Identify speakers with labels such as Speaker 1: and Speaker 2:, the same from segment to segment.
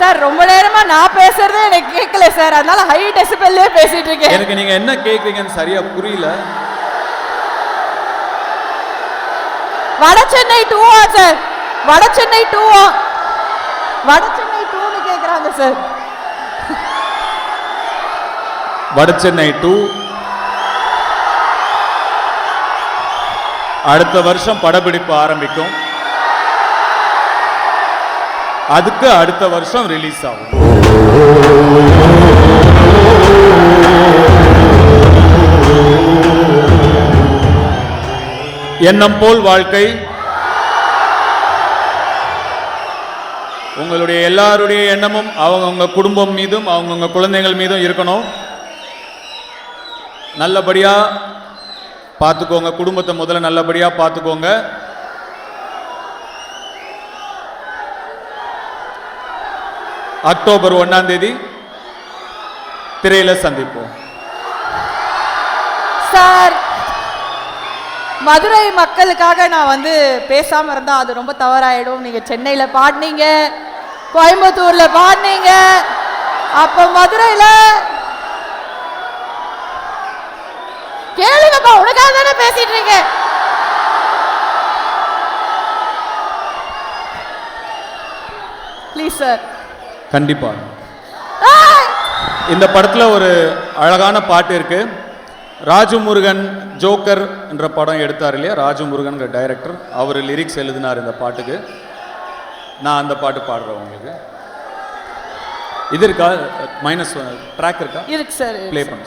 Speaker 1: Sir ரொம்ப நேரமா நான் பேசுறதே எனக்கு கேட்கல சார். அதனால ஹை டெசிபல்லே பேசிட்டு இருக்கேன்
Speaker 2: எனக்கு நீங்க என்ன கேக்குறீங்கன்னு சரியா புரியல.
Speaker 1: வட சென்னை டூவா சார். வட சென்னை டூவா வட சென்னை டூன்னு கேக்குறாங்க சார்.
Speaker 2: வட சென்னை டூ அடுத்த வருஷம் படப்பிடிப்பு ஆரம்பிக்கும். அதுக்கு அடுத்த வருஷம் ரிலீஸ் ஆகும். எண்ணம் போல் வாழ்க்கை. உங்களுடைய எல்லாருடைய எண்ணமும் அவங்கவுங்க குடும்பம் மீதும் அவங்கவுங்க குழந்தைகள் மீதும் இருக்கணும். நல்லபடியாக பார்த்துக்கோங்க. குடும்பத்தை முதல்ல நல்லபடியாக பார்த்துக்கோங்க. அக்டோபர் ஒன்னாம் தேதி திரையில சந்திப்போம்.
Speaker 1: சார் மதுரை மக்களுக்காக நான் வந்து பேசாம இருந்தா அது ரொம்ப தவறாயிடும். நீங்க சென்னையில பாடினீங்க கோயம்புத்தூர்ல பாடினீங்க. அப்ப மதுரையில கேளுங்கப்பா உனக்காக தானே பேசிட்டு இருக்க ப்ளீஸ் சார்
Speaker 2: கண்டிப்பா. இந்த படத்துல ஒரு அழகான பாட்டு இருக்கு. ராஜு முருகன் ஜோக்கர் என்ற படம் எடுத்தார் இல்லையா? ராஜு முருகன் டைரக்டர். அவர் லிரிக்ஸ் எழுதினார் இந்த பாட்டுக்கு. நான் அந்த பாட்டு பாடுறேன் உங்களுக்கு. இது இருக்கா? மைனஸ் ட்ராக் இருக்கா?
Speaker 1: இருக்கு சார்.
Speaker 2: Play பண்ணு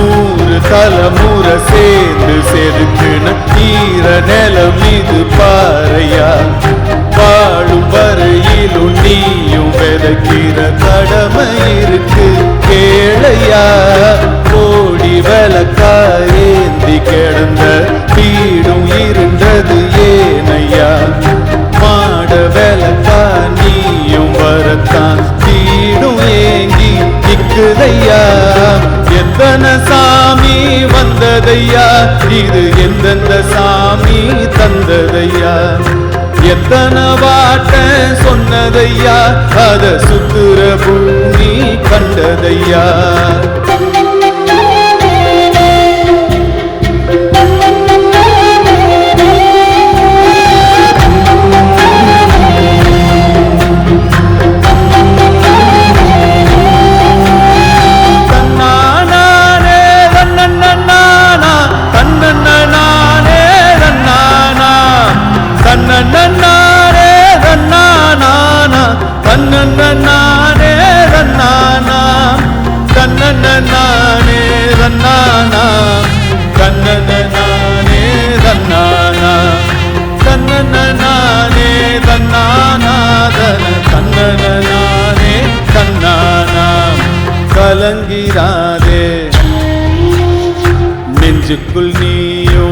Speaker 2: நூறு தலைமுறை சேர்ந்து செதுக்குன ஈர நிலம் இது பாறையா? வாழும் வரையிலும் நீயும் விதைக்கிற கடமை இருக்கு. கேளையா? கோடி விளக்காயேந்தி கிடந்த வீடும் இருந்தது ஏனையா? மாட விளக்கா நீயும் வரத்தான். வீடும் ஏங்கி நிற்குதையா? எத்தனை சாமி வந்ததையா? இது எந்தெந்த சாமி தந்ததையா? எத்தனை வாட்ட சொன்னதையா? அத சுத்துற பூமி கண்டதையா? கலங்கிறாதே நெஞ்சுக்குள் நீயோ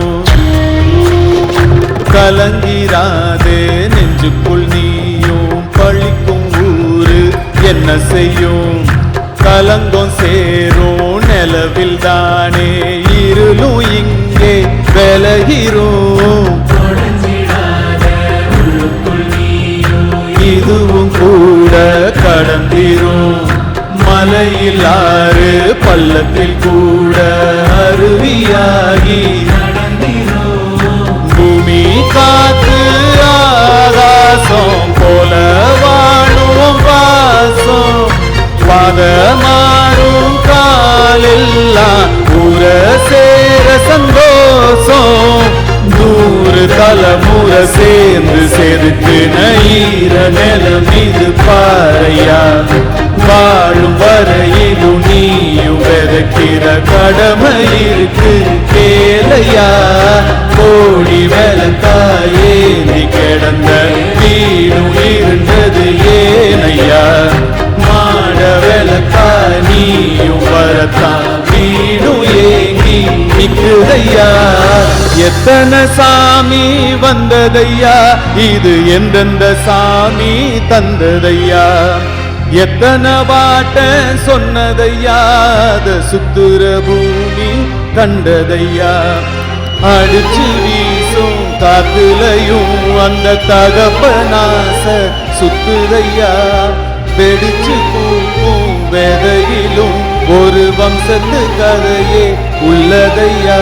Speaker 2: கலங்கிறாதே நெஞ்சுக்குள் நீயும் பழிக்கும் ஊரு என்ன செய்யும்? கலங்கம் சேரும் நிலவில் தானே. இருளும் இங்கே விலகிறோம் இதுவும் கூட கடன் மலையில் ஆறு பள்ளத்தில் கூட அருவியாகி பூமி காத்து ஆகாசம் போல வாழும் பாசம்
Speaker 3: பாதமாறும் காலெல்லாம் உர சேர சந்தோஷம். நூறு தலைமுற சேர்ந்து செருத்து நயிர நிலம் இது பாறையா? விதைக்கிற கடமை இருக்கு கேளையா? கோடி வேலத்தாயே நீ கிடந்த வீடும் இருந்தது ஏனையா? மாட வேலத்தா நீயும் வரத்தா வீடும் ஏங்கி நிற்குதையா? எத்தனை சாமி வந்ததையா? இது எந்தெந்த சாமி தந்ததையா? எத்தனை பாட்ட சொன்னதையா? அத சுத்துற பூமி கண்டதையா? அடிச்சு வீசும் காத்துலையும் அந்த தகப்ப நாச சுத்துதையா? வெடிச்சு பூக்கும் வெதையிலும் ஒரு வம்சத்து கதையே உள்ளதையா?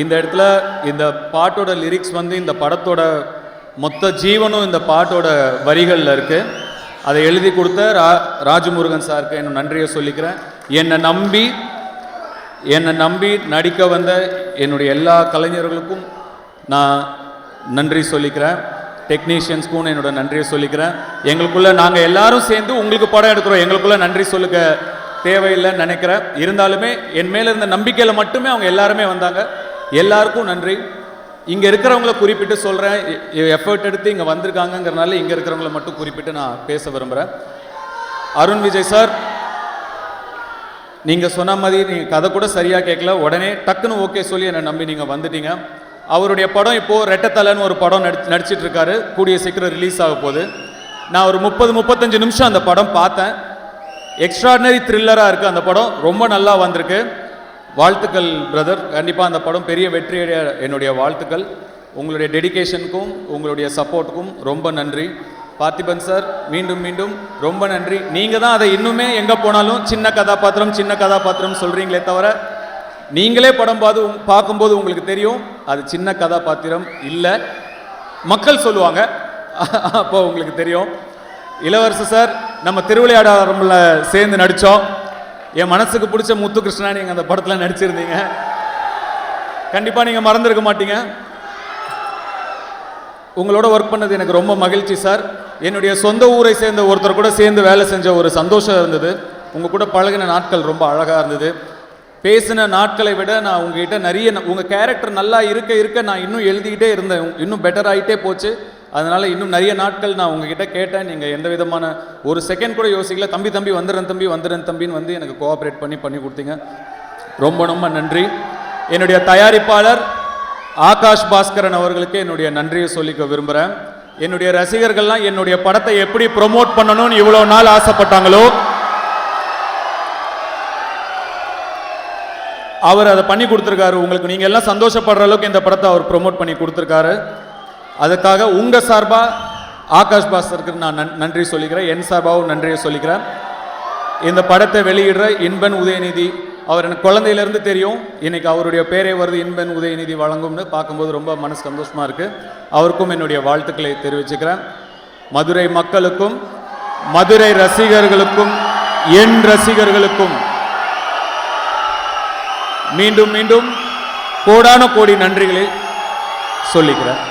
Speaker 2: இந்த இடத்துல இந்த பாட்டோட லிரிக்ஸ் வந்து இந்த படத்தோட மொத்த ஜீவனும் இந்த பாட்டோட வரிகளில் இருக்குது அதை எழுதி கொடுத்த ரா ராஜமுருகன் சாருக்கு என்னோட நன்றியை சொல்லிக்கிறேன். என்னை நம்பி என்னை நம்பி நடிக்க வந்த என்னுடைய எல்லா கலைஞர்களுக்கும் நான் நன்றி சொல்லிக்கிறேன். டெக்னீஷியன்ஸ்க்கும் என்னோட நன்றியை சொல்லிக்கிறேன். எங்களுக்குள்ளே நாங்கள் எல்லாரும் சேர்ந்து உங்களுக்கு படம் எடுக்கிறோம். எங்களுக்குள்ளே நன்றி சொல்லுக்க தேவையில்லைன்னு நினைக்கிறேன் இருந்தாலுமே என் மேல இருந்த நம்பிக்கையில் மட்டுமே அவங்க எல்லாருமே வந்தாங்க. எல்லாருக்கும் நன்றி. இங்கே இருக்கிறவங்கள குறிப்பிட்டு சொல்கிறேன் எஃபர்ட் எடுத்து இங்கே வந்திருக்காங்கங்கிறனால இங்கே இருக்கிறவங்கள மட்டும் குறிப்பிட்டு நான் பேச விரும்புகிறேன் அருண் விஜய் சார் நீங்கள் சொன்ன மாதிரி நீங்கள் கதை கூட சரியாக கேட்கல. உடனே டக்குன்னு ஓகே சொல்லி என்னை நம்பி நீங்கள் வந்துட்டீங்க. அவருடைய படம் இப்போது ரெட்டத்தலைன்னு ஒரு படம் நடி நடிச்சிட்ருக்காரு கூடிய சீக்கிரம் ரிலீஸ் ஆக போகுது. நான் ஒரு முப்பது முப்பத்தஞ்சு நிமிஷம் அந்த படம் பார்த்தேன். எக்ஸ்ட்ராடினரி த்ரில்லராக இருக்குது அந்த படம். ரொம்ப நல்லா வந்திருக்கு. வாழ்த்துக்கள் பிரதர் கண்டிப்பாக அந்த படம் பெரிய வெற்றியடைய என்னுடைய வாழ்த்துக்கள். உங்களுடைய டெடிகேஷனுக்கும் உங்களுடைய சப்போர்ட்டுக்கும் ரொம்ப நன்றி. பார்த்திபன் சார் மீண்டும் மீண்டும் ரொம்ப நன்றி. நீங்கள் தான் அதை இன்னுமே எங்கே போனாலும் சின்ன கதாபாத்திரம் சின்ன கதாபாத்திரம் சொல்கிறீங்களே தவிர நீங்களே படம் பார்த்து பார்க்கும்போது உங்களுக்கு தெரியும் அது சின்ன கதாபாத்திரம் இல்லை. மக்கள் சொல்லுவாங்க. அப்போ உங்களுக்கு தெரியும். இளவரசு சார் நம்ம திருவிளையாடல சேர்ந்து நடித்தோம் என் மனசுக்கு பிடிச்ச முத்து கிருஷ்ணா நீங்கள் அந்த படத்தில் நடிச்சிருந்தீங்க. கண்டிப்பாக நீங்கள் மறந்துருக்க மாட்டீங்க. உங்களோட ஒர்க் பண்ணது எனக்கு ரொம்ப மகிழ்ச்சி சார். என்னுடைய சொந்த ஊரை சேர்ந்த ஒருத்தர் கூட சேர்ந்து வேலை செஞ்ச ஒரு சந்தோஷம் இருந்தது. உங்கள் கூட பழகின நாட்கள் ரொம்ப அழகாக இருந்தது. பேசின நாட்களை விட நான் உங்ககிட்ட நிறைய ந- கேரக்டர் நல்லா இருக்க இருக்க நான் இன்னும் எழுதிக்கிட்டே இருந்தேன். இன்னும் பெட்டர் ஆகிட்டே போச்சு. அதனால் இன்னும் நிறைய நாட்கள் நான் உங்ககிட்ட கேட்டேன். நீங்கள் எந்த விதமான ஒரு செகண்ட் கூட யோசிக்கல. தம்பி தம்பி வந்துடுறேன் தம்பி வந்துடுறேன் தம்பின்னு வந்து எனக்கு கோஆப்ரேட் பண்ணி பண்ணி கொடுத்தீங்க. ரொம்ப ரொம்ப நன்றி. என்னுடைய தயாரிப்பாளர் ஆகாஷ் பாஸ்கரன் அவர்களுக்கு என்னுடைய நன்றியை சொல்லிக்க விரும்புகிறேன் என்னுடைய ரசிகர்கள்லாம் என்னுடைய படத்தை எப்படி ப்ரோமோட் பண்ணணும்னு இவ்வளோ நாள் ஆசைப்பட்டாங்களோ அவர் அதை பண்ணி கொடுத்துருக்காரு. உங்களுக்கு நீங்கள் எல்லாம் சந்தோஷப்படுற அளவுக்கு இந்த படத்தை அவர் ப்ரோமோட் பண்ணி கொடுத்துருக்காரு. அதுக்காக உங்கள் சார்பாக ஆகாஷ் பாஸ்கருக்கு நான் நன்- நன்றி சொல்லிக்கிறேன். என் சார்பாகவும் நன்றியை சொல்லிக்கிறேன். இந்த படத்தை வெளியிடுற இன்பன் உதயநிதி அவர் எனக்கு குழந்தையிலேருந்து தெரியும். இன்றைக்கி அவருடைய பேரே வருது இன்பன் உதயநிதி வழங்கும்னு. பார்க்கும்போது ரொம்ப மனசு சந்தோஷமாக இருக்குது அவருக்கும் என்னுடைய வாழ்த்துக்களை தெரிவிச்சுக்கிறேன். மதுரை மக்களுக்கும் மதுரை ரசிகர்களுக்கும் என் ரசிகர்களுக்கும் மீண்டும் மீண்டும் கோடான கோடி நன்றிகளை சொல்லிக்கிறேன்.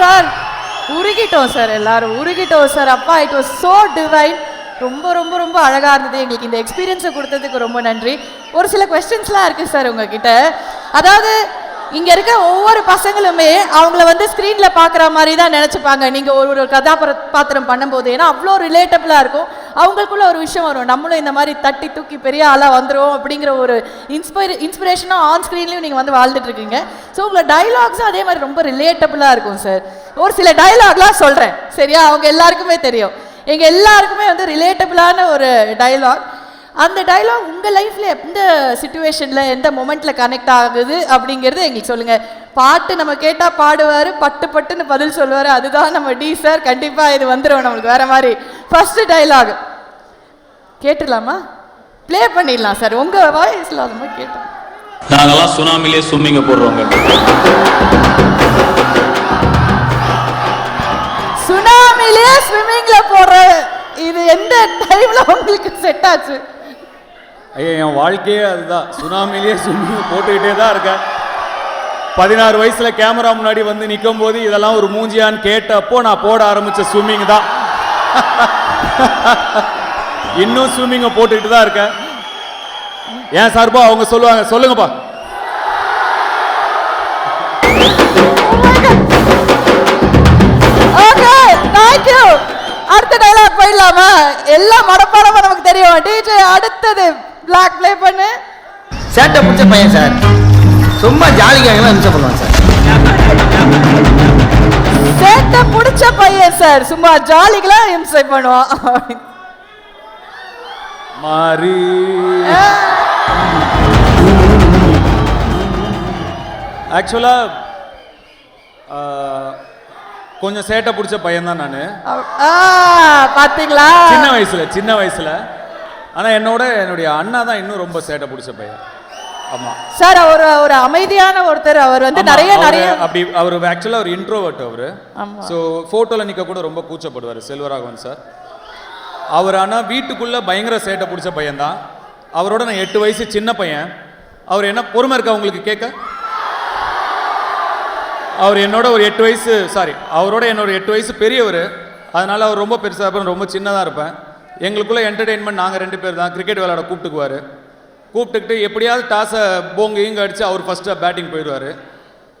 Speaker 1: சார் உருகிட்டோம் சார் எல்லாரும். உருகிட்டோம் சார் அப்பா இட் வாஸ் சோ டிவைன் ரொம்ப ரொம்ப ரொம்ப அழகாக இருந்தது. எங்களுக்கு இந்த எக்ஸ்பீரியன்ஸை கொடுத்ததுக்கு ரொம்ப நன்றி. ஒரு சில கொஸ்டின்ஸ்லாம் இருக்குது சார் உங்ககிட்ட. அதாவது இங்கே இருக்க ஒவ்வொரு பசங்களுமே அவங்கள வந்து ஸ்க்ரீனில் பார்க்குற மாதிரி தான் நினச்சிப்பாங்க. நீங்கள் ஒரு ஒரு கதாபாத்திரம் பண்ணும்போது. ஏன்னா அவ்வளோ ரிலேட்டபிளாக இருக்கும். அவங்களுக்குள்ள ஒரு விஷயம் வரும். நம்மளும் இந்த மாதிரி தட்டி தூக்கி பெரிய ஆளாக வந்துடும் அப்படிங்கிற ஒரு இன்ஸ்பைர் இன்ஸ்பிரேஷனாக ஆன் ஸ்க்ரீன்லையும் நீங்கள் வந்து வாழ்ந்துட்டு இருக்கீங்க. ஸோ உங்களோட டைலாக்ஸும் அதே மாதிரி ரொம்ப ரிலேட்டபுளாக இருக்கும் சார் ஒரு சில டைலாக்லாம் சொல்கிறேன் சரியா? அவங்க எல்லாருக்குமே தெரியும். எங்கள் எல்லாருக்குமே வந்து ரிலேட்டபிளான ஒரு டைலாக் அந்த டைலாக் உங்கள் லைஃப்பில் எந்த சுச்சுவேஷனில் எந்த மொமெண்ட்டில் கனெக்ட் ஆகுது அப்படிங்கிறது எங்களுக்கு சொல்லுங்கள் பாட்டு நம்ம கேட்டா பாடுவாரு பட்டு பட்டுன்னு பதில் சொல்லுவாரு அதுதான் நம்ம டி சார். கண்டிப்பா இது வந்துடும் நம்மளுக்கு வேற மாதிரி. ஃபர்ஸ்ட் டைலாக் கேட்டுடலாமா? ப்ளே பண்ணிடலாம் சார். உங்க வாய்ஸ்ல அது மாதிரி கேட்டோம்.
Speaker 4: நாங்கெல்லாம் சுனாமிலே ஸ்விம்மிங்க போடுறோங்க.
Speaker 1: சுனாமிலே ஸ்விம்மிங்ல போடுற இது எந்த டைம்ல உங்களுக்கு செட் ஆச்சு?
Speaker 2: ஐயா என் வாழ்க்கையே அதுதான். சுனாமிலேயே ஸ்விம்மிங் போட்டுக்கிட்டே தான் இருக்கேன். பதினாறு வயசுல கேமரா முன்னாடி வந்து நிற்கும் போது இதெல்லாம் ஒரு மூஞ்சியான்னு கேட்டப்போ நான் போட ஆரம்பிச்ச ஸ்விம்மிங் தான். இன்னும் ஸ்விம்மிங்கை போட்டுக்கிட்டு தான் இருக்கேன். ஏன் சார்பா அவங்க சொல்லுவாங்க சொல்லுங்கப்பா.
Speaker 1: ஓகே தேங்க் யூ அடுத்த டைலாக் போயிடலாமா? எல்லாம் மனப்பாடமா நமக்கு தெரியும் டிஜே அடுத்தது பிளாக் ப்ளே பண்ணு.
Speaker 5: சேட்டை பிடிச்ச பையன் சார். சும்மா ஜாலிக்காகலாம் நிமிஷம் பண்ணுவான் சார்?
Speaker 1: சேட்டை புடிச்ச பையன் சார். சும்மா ஜாலிக்கெல்லாம் இம்சை பண்ணுவான்.
Speaker 2: மாறி. ஆக்சுவலா கொஞ்சம் சேட்டை பிடிச்ச பையன் தான் நான்.
Speaker 1: ஆ பாத்தீங்களா?
Speaker 2: சின்ன வயசுல சின்ன வயசுல. ஆனா என்னோட என்னுடைய அண்ணா தான் இன்னும் ரொம்ப சேட்டை பிடிச்ச பையன்.
Speaker 1: சார் அவர் ஒரு அமைதியான ஒருத்தர். அவர் வந்து நிறைய நிறைய
Speaker 2: அப்படி அவர் ஆக்சுவலா ஒரு இன்ட்ரோவர்ட் அவரு. ஸோ ஃபோட்டோல நிக்க கூட ரொம்ப கூச்சப்படுவார் செல்வராகவன் சார் அவர் ஆனா வீட்டுக்குள்ள பயங்கர சேட்டை பிடிச்ச பையன் தான் அவரோட நான் எட்டு வயசு சின்ன பையன். அவர் என்ன பொறுமை இருக்கா உங்களுக்கு கேட்க? அவர் என்னோட ஒரு எட்டு வயசு சாரி அவரோட என்னோட எட்டு வயசு பெரியவர். அதனால அவர் ரொம்ப பெருசாக இருப்பேன் ரொம்ப சின்னதாக இருப்பேன். எங்களுக்குள்ள என்டர்டெயின்மெண்ட் நாங்கள் ரெண்டு பேர் தான். கிரிக்கெட் விளையாட கூப்பிட்டுக்குவார். கூப்பிட்டுக்கிட்டு எப்படியாவது டாஸை போங்க ஈங்க அடித்து அவர் ஃபஸ்ட்டு பேட்டிங் போயிடுவார்.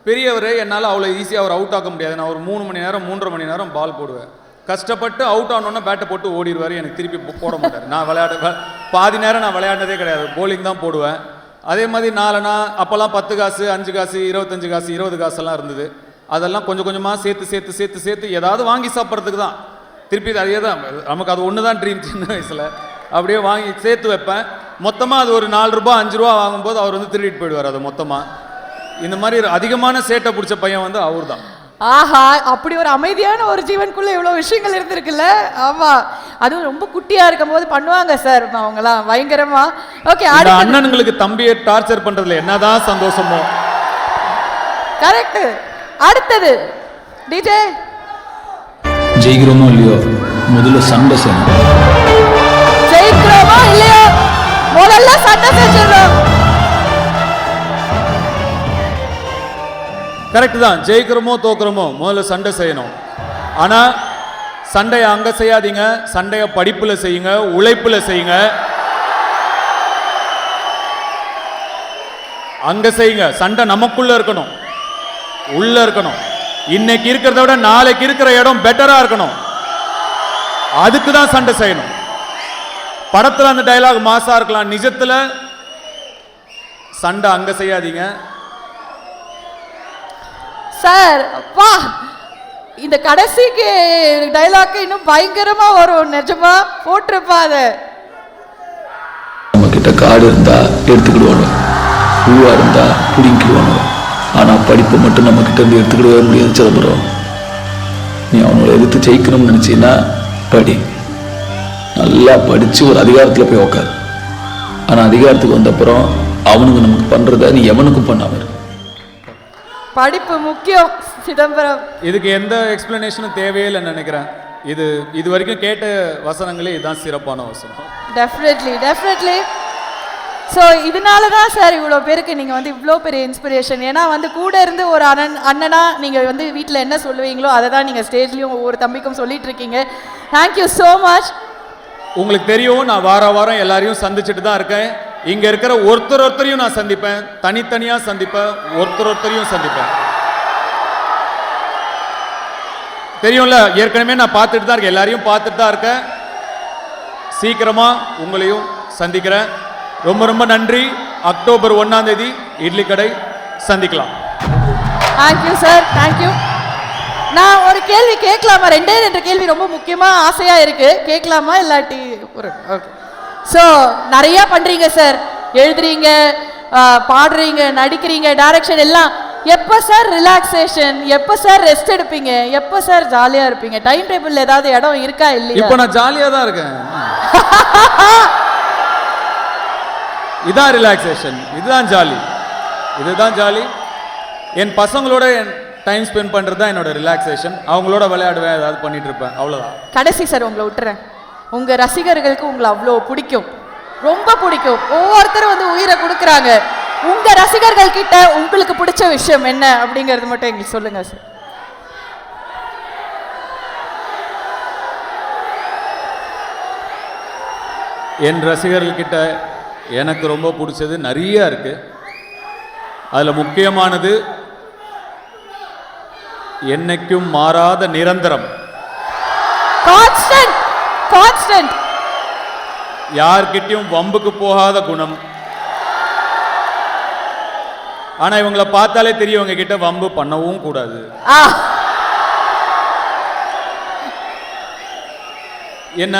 Speaker 2: பெரியவர் என்னால் அவ்வளோ ஈஸியாக அவர் அவுட் ஆக்க முடியாது. நான் ஒரு மூணு மணி நேரம் மூன்றரை மணி நேரம் பால் போடுவேன். கஷ்டப்பட்டு அவுட் ஆனோடனே பேட்டை போட்டு ஓடிடுவார். எனக்கு திருப்பி போட மாட்டார். நான் விளையாட பாதி நேரம் நான் விளையாண்டதே கிடையாது. போலிங் தான் போடுவேன். அதே மாதிரி நாலனா அப்போல்லாம் பத்து காசு அஞ்சு காசு இருபத்தஞ்சு காசு இருபது காசெல்லாம் இருந்தது. அதெல்லாம் கொஞ்சம் கொஞ்சமாக சேர்த்து சேர்த்து சேர்த்து சேர்த்து ஏதாவது வாங்கி சாப்பிட்றதுக்கு தான். திருப்பி அதே தான். நமக்கு அது ஒன்று தான் ட்ரீம் சின்ன வயசில். அப்படியே வாங்கி சேர்த்து வைப்பேன். மொத்தமாக அது ஒரு நாலு ரூபா அஞ்சு ரூபா வாங்கும்போது அவர் வந்து திருடிட்டு போயிடுவார் அதை மொத்தமாக இந்த மாதிரி அதிகமான சேட்டை பிடிச்ச பையன் வந்து அவர் தான்
Speaker 1: ஆஹா அப்படி ஒரு அமைதியான ஒரு ஜீவனுக்குள்ள இவ்வளவு விஷயங்கள் இருந்திருக்குல்ல? ஆமா. அதுவும் ரொம்ப குட்டியா இருக்கும் போது பண்ணுவாங்க சார் அவங்கலாம் பயங்கரமா. ஓகே
Speaker 2: அண்ணனுங்களுக்கு தம்பியை டார்ச்சர் பண்றதுல என்னதான் சந்தோஷமோ.
Speaker 1: கரெக்ட். அடுத்தது டிஜே.
Speaker 4: ஜெயிக்கிறோமோ இல்லையோ முதல்ல சண்டை செய்யணும்.
Speaker 1: ஜெயிக்கிறோமோ இல்லையோ. முதல்ல சண்டை செஞ்சிடணும்.
Speaker 2: கரெக்ட் தான். ஜெயிக்கிறோமோ தோக்குறோமோ முதல்ல சண்டை செய்யணும். ஆனா சண்டையை அங்க செய்யாதீங்க. சண்டையை படிப்புல செய்யுங்க உழைப்புல செய்யுங்க. அங்க செய்யுங்க. சண்டை நமக்குள்ள இருக்கணும். உள்ள இருக்கணும். இன்னைக்கு இருக்கிறத விட நாளைக்கு இருக்கிற இடம் பெட்டரா இருக்கணும். அதுக்கு தான் சண்டை செய்யணும். படத்துல அந்த டயலாக் மாசா இருக்கலாம். நிஜத்துல சண்டை அங்க செய்யாதீங்க.
Speaker 1: சார் அப்பா இந்த கடைசிக்கு டைலாக் இன்னும் பயங்கரமா வரும். நிஜமா? போட்டிருப்பா அதை.
Speaker 6: நம்ம கிட்ட காடு இருந்தா எடுத்துக்கிடுவானு பூவா இருந்தா பிடிங்கிடுவானு ஆனா படிப்பை மட்டும் நம்ம கிட்ட இருந்து எடுத்துக்கிடவே முடியாது சிதம்பரம். நீ அவனோட எதிர்த்து ஜெயிக்கணும்னு நினைச்சீன்னா படி. நல்லா படிச்சு ஒரு அதிகாரத்துல போய் உக்காரு. ஆனா அதிகாரத்துக்கு வந்தப்புறம் அவனுக்கு நமக்கு பண்றத நீ எவனுக்கும் பண்ணாம இரு.
Speaker 1: படிப்பு முக்கியம் சிதம்பரம்.
Speaker 2: இதுக்கு எந்த எக்ஸ்பிளனேஷனும் தேவையில்லைன்னு நினைக்கிறேன். இது இது வரைக்கும் கேட்ட வசனங்களே இதுதான் சிறப்பான வசனம்.
Speaker 1: டெஃபினெட்லி டெஃபினெட்லி ஸோ இதனால தான் சார் இவ்வளோ பேருக்கு நீங்கள் வந்து இவ்வளோ பெரிய இன்ஸ்பிரேஷன் ஏன்னா வந்து கூட இருந்து ஒரு அண்ணன் அண்ணனா நீங்கள் வந்து வீட்டில் என்ன சொல்லுவீங்களோ அதை தான் நீங்கள் ஸ்டேஜ்லேயும் ஒவ்வொரு தம்பிக்கும் சொல்லிட்டு இருக்கீங்க. தேங்க்யூ ஸோ மச்
Speaker 2: உங்களுக்கு தெரியும் நான் வார வாரம் எல்லாரையும் சந்திச்சுட்டு தான் இருக்கேன். இங்கே இருக்கிற ஒருத்தர் ஒருத்தரையும் நான் சந்திப்பேன். தனித்தனியாக சந்திப்பேன். ஒருத்தர் ஒருத்தரையும் சந்திப்பேன். தெரியும்ல? ஏற்கனவே நான் பார்த்துட்டு தான் இருக்கேன். எல்லாரையும் பார்த்துட்டு தான் இருக்கேன். சீக்கிரமாக உங்களையும் சந்திக்கிறேன். ரொம்ப ரொம்ப நன்றி. அக்டோபர் ஒன்றாம் தேதி இட்லி கடை சந்திக்கலாம்
Speaker 1: தேங்க்யூ சார் தேங்க்யூ நான் ஒரு கேள்வி கேட்கலாமா? ரெண்டே ரெண்டு கேள்வி ரொம்ப முக்கியமாக ஆசையாக இருக்குது கேட்கலாமா இல்லாட்டி ஒரு ஓகே ஸோ நிறைய பண்றீங்க சார் எழுதுறீங்க பாடுறீங்க நடிக்கிறீங்க டைரக்ஷன் எல்லாம். எப்போ சார் ரிலாக்ஸேஷன் எப்போ சார் ரெஸ்ட் எடுப்பீங்க? எப்போ சார் ஜாலியாக இருப்பீங்க? டைம் டேபிள் ஏதாவது இடம் இருக்கா இல்லையா?
Speaker 2: இப்போ நான் ஜாலியாக தான் இருக்கேன். இதான் ரிலாக்ஸேஷன் இதுதான் ஜாலி இதுதான் ஜாலி என் பசங்களோட டைம் ஸ்பெண்ட் பண்ணுறது தான் என்னோட ரிலாக்ஸேஷன் அவங்களோட விளையாடுவேன் ஏதாவது பண்ணிட்டு இருப்பேன். அவ்வளோதான்
Speaker 1: கடைசி சார் உங்களை விட்டுறேன். உங்க ரசிகர்களுக்கு உங்களை அவ்வளோ பிடிக்கும். ரொம்ப பிடிக்கும். ஒவ்வொருத்தரும் வந்து உயிரை கொடுக்குறாங்க. உங்க ரசிகர்கள் கிட்ட உங்களுக்கு பிடிச்ச விஷயம் என்ன அப்படிங்கறது மட்டும் எங்களுக்கு சொல்லுங்க சார்.
Speaker 2: என் ரசிகர்கள்கிட்ட எனக்கு ரொம்ப பிடிச்சது நிறைய இருக்கு. அதில் முக்கியமானது என்னைக்கும் மாறாத நிரந்தரம்.
Speaker 1: கான்ஸ்டன்ட் கான்ஸ்டன்ட்
Speaker 2: யார்கிட்டயும் வம்புக்கு போகாத குணம். ஆனா இவங்கள பார்த்தாலே தெரியும் இவங்க கிட்ட வம்பு பண்ணவும் கூடாது. என்ன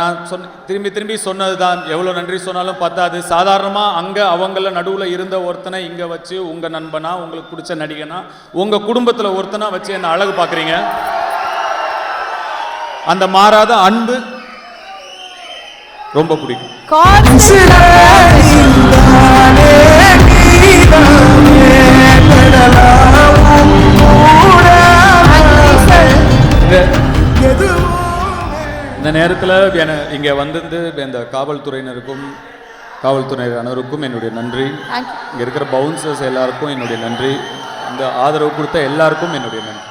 Speaker 2: நான் சொன்ன திரும்பி திரும்பி சொன்னது தான் எவ்வளோ நன்றி சொன்னாலும் பத்தாது. சாதாரணமாக அங்கே அவங்கள நடுவில் இருந்த ஒருத்தனை இங்கே வச்சு உங்கள் நண்பனா உங்களுக்கு பிடிச்ச நடிகனா உங்கள் குடும்பத்தில் ஒருத்தனா வச்சு என்ன அழகு பார்க்குறீங்க? அந்த மாறாத அன்பு ரொம்ப பிடிக்கும். இந்த நேரத்தில் என இங்கே வந்திருந்து இந்த காவல்துறையினருக்கும் காவல்துறையினருக்கும் என்னுடைய நன்றி. இங்கே இருக்கிற பவுன்சர்ஸ் எல்லாருக்கும் என்னுடைய நன்றி. இந்த ஆதரவு கொடுத்த எல்லாருக்கும் என்னுடைய நன்றி.